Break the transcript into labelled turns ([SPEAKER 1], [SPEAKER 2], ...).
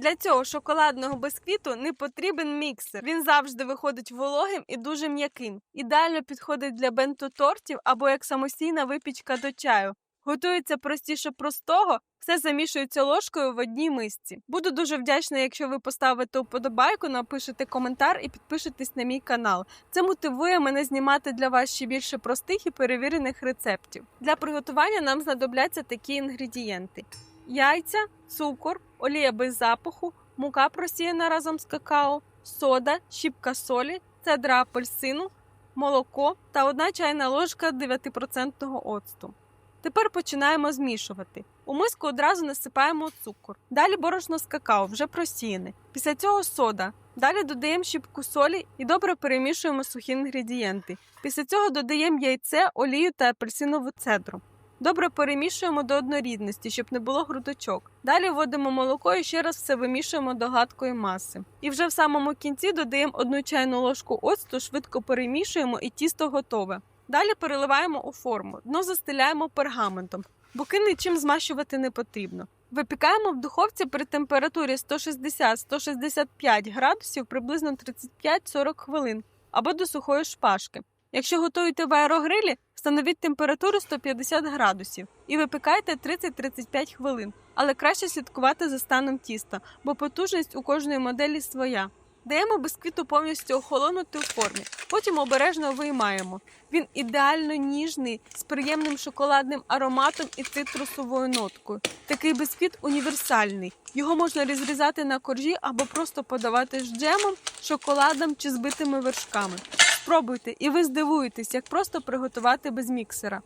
[SPEAKER 1] Для цього шоколадного бисквіту не потрібен міксер. Він завжди виходить вологим і дуже м'яким. Ідеально підходить для бенто-тортів або як самостійна випічка до чаю. Готується простіше простого, все замішується ложкою в одній мисці. Буду дуже вдячна, якщо ви поставите вподобайку, напишете коментар і підпишетесь на мій канал. Це мотивує мене знімати для вас ще більше простих і перевірених рецептів. Для приготування нам знадобляться такі інгредієнти: яйця, цукор, олія без запаху, мука просіяна разом з какао, сода, щіпка солі, цедра апельсину, молоко та одна чайна ложка 9% оцту. Тепер починаємо змішувати. У миску одразу насипаємо цукор. Далі борошно з какао, вже просіяне. Після цього сода. Далі додаємо щіпку солі і добре перемішуємо сухі інгредієнти. Після цього додаємо яйце, олію та апельсинову цедру. Добре перемішуємо до однорідності, щоб не було грудочок. Далі вводимо молоко і ще раз все вимішуємо до гладкої маси. І вже в самому кінці додаємо одну чайну ложку оцту, швидко перемішуємо і тісто готове. Далі переливаємо у форму, дно застеляємо пергаментом. Боки нічим змащувати не потрібно. Випікаємо в духовці при температурі 160-165 градусів приблизно 35-40 хвилин або до сухої шпажки. Якщо готуєте в аерогрилі, встановіть температуру 150 градусів і випікайте 30-35 хвилин. Але краще слідкувати за станом тіста, бо потужність у кожної моделі своя. Даємо бисквіту повністю охолонути у формі, потім обережно виймаємо. Він ідеально ніжний, з приємним шоколадним ароматом і цитрусовою ноткою. Такий бисквіт універсальний. Його можна розрізати на коржі або просто подавати з джемом, шоколадом чи збитими вершками. Спробуйте, і ви здивуєтесь, як просто приготувати без міксера.